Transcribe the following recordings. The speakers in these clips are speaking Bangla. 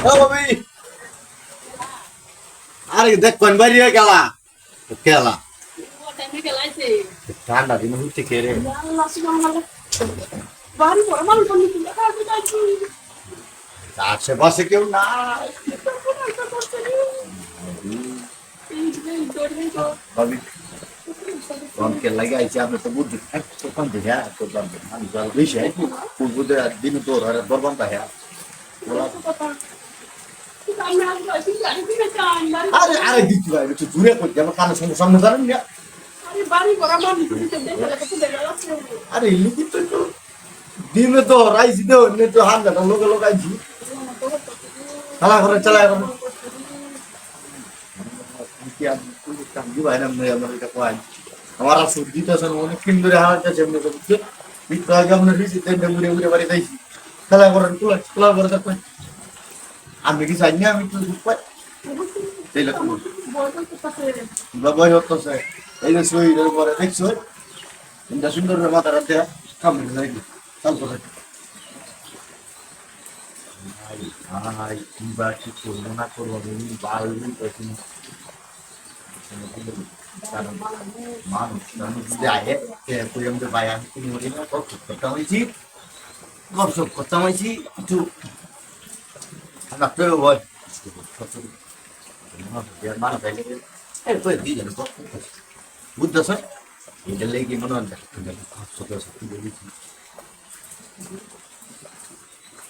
ও বাবি আরে দেখ, কোন বাড়ি গেলা? খেলা ঠান্ডা দিন হচ্ছে কে রে? আশেপাশে কেউ না অঙ্কের লাগে আইছে? আমি তো বুদ্ধি কোন দিকে বান্ধব আমি জল বেশি পূর্বতে দিন তো আর বরবান পায় আরে আরে দিচ্ছি ভাই একটু দূরে করতে আমার কানের সঙ্গে সামনে জানেন না। আরে লুকি তো একটু। দিনে তো রাইছি দেও নে তো হান্ডাটা লোকে লোক আইছি চালা করে চালা করে আমার এটা কয়? আমার আর সবজি তো আছে অনেক দিন ধরে হারাতে এমনি তো বুঝছ? বিট আগে আমরা রিসি তেন মুড়ে মুড়ে বাড়ি যাইছি। চালা করে তুলা তুলা করে দেখো আমি কি জানি আমি তো পাই। তাইলে তো বাবা হচ্ছে এই যে সই এর পরে দেখছ? ইন্দা সুন্দর মাথা রাতে কামড়ে যাই চাল করে ভাই কি বা কি করব না করব, আমি পেছি কারণ মানুষ মানুষ আমাদের ভাই, আমি কোনো মনে না? গপ করতে হয়েছি। গপ সপ করতে হয়েছি, একটু রাখতে হবে ভয় মানা পাইলে এরপরে দিয়ে যাবে বুঝতে স্যার এটা লেগে মনে হয় সত্য সত্যি বলেছি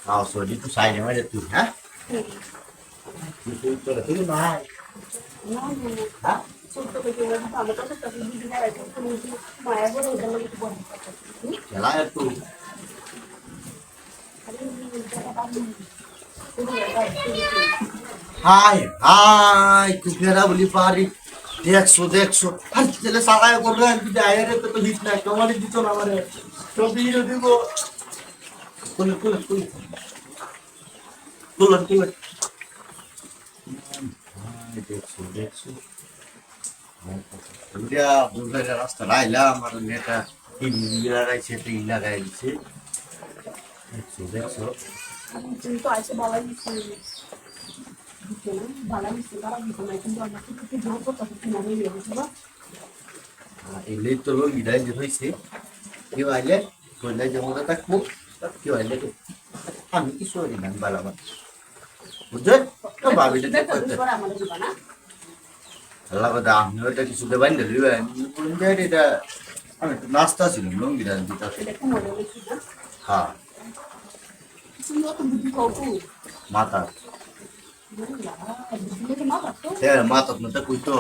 খাও সরি একটু সাইডে মারে তুই হ্যাঁ তুই তুই তোরা তুই নাই হ্যাঁ খেলা একটু হাই হাই কুকুরা বলি পারি। দেখছ দেখছ। আর, ছেলে সারায় করবে আর যদি আয়ারে তো তো হিট না কমালি দিত না মানে ছবি হিরো দিব। কুল কুল কুল কুল কুল দেখছ দেখছ। ইন্ডিয়া বুলগারিয়া রাস্তা রাইলাম আর নেতা ইন্ডিয়া রাইছে তো ইন্ডিয়া গায়ে দিছে দেখছ দেখছ এলে তো লোক ইদাই যে হয়েছে কেউ আইলে যে মতো থাকব? কেউ আইলে আমি কিছু হইনি না বালাবার বুঝলেন তো ভাবি তো করতে? আল্লাহ কথা আমি ওটা কিছু দেবেন না দিবেন এটা আমি নাস্তা ছিল লঙ্গিটা দিতে হ্যাঁ। মাথা হ্যাঁ মাথা তো কই তো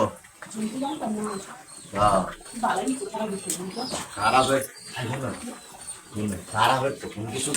হ্যাঁ খারাপ হয়ে খারাপ হয়ে তো কোনো কিছু